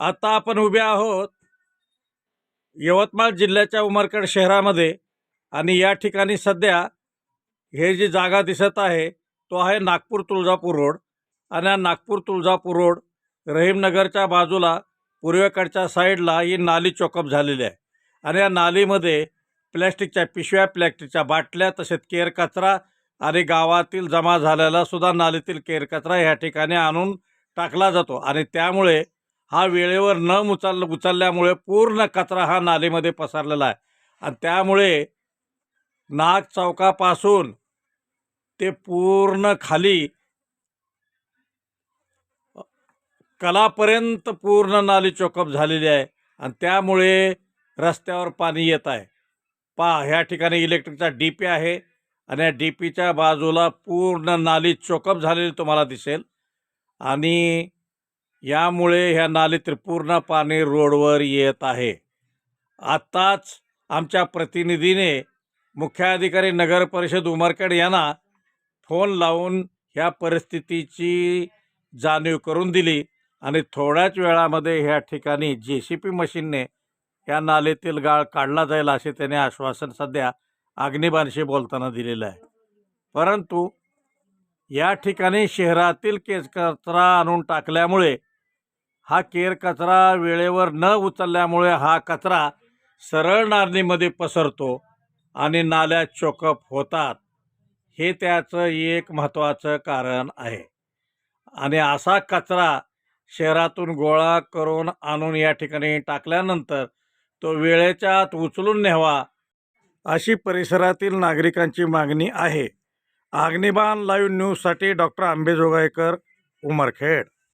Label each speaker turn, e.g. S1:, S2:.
S1: आता आपण उभे आहोत यवतमाळ जिल्ह्याच्या उमरखेड शहरामध्ये आणि या ठिकाणी सध्या हे जी जागा दिसत आहे तो आहे नागपूर तुळजापूर रोड आणि हा नागपूर तुळजापूर रोड रहीमनगरच्या बाजूला पूर्वेकडच्या साईडला ही नाली चोकअप झालेली आहे. आणि या नालीमध्ये प्लॅस्टिकच्या पिशव्या प्लॅस्टिकच्या बाटल्या तसेच केर कचरा आणि गावातील जमा झालेला सुद्धा नालीतील केर कचरा ह्या ठिकाणी आणून टाकला जातो. आणि त्यामुळे हा वेळेवर न उचल उचलल्यामुळे पूर्ण कचरा हा नालीमध्ये पसरलेला आहे. आणि त्यामुळे नाग चौकापासून ते पूर्ण खाली कलापर्यंत पूर्ण नाली चोकअप झालेली आहे. आणि त्यामुळे रस्त्यावर पाणी येत आहे. पा ह्या ठिकाणी इलेक्ट्रिकचा डी पी आहे. आणि या डी पीच्या बाजूला पूर्ण नाली चोकअप झालेली तुम्हाला दिसेल. आणि यामुळे ह्या नालीतील पूर्ण पाणी रोडवर येत आहे. आत्ताच आमच्या प्रतिनिधीने मुख्याधिकारी नगर परिषद उमरखेड यांना फोन लावून ह्या परिस्थितीची जाणीव करून दिली आणि थोड्याच वेळामध्ये ह्या ठिकाणी जे सी पी मशीनने या नालीतील गाळ काढला जाईल असे त्याने आश्वासन सध्या अग्निबाणशी बोलताना दिलेलं आहे. परंतु या ठिकाणी शहरातील केस कचरा आणून टाकल्यामुळे हा केर कचरा वेळेवर न उचलल्यामुळे हा कचरा सरळ नारणीमध्ये पसरतो आणि नाल्या चोकअप होतात. हे त्याचं एक महत्त्वाचं कारण आहे. आणि असा कचरा शहरातून गोळा करून आणून या ठिकाणी टाकल्यानंतर तो वेळेच्या आत उचलून न्यावा अशी परिसरातील नागरिकांची मागणी आहे. अग्निबाण लाईव्ह न्यूजसाठी डॉक्टर आंबेजोगाईकर उमरखेड.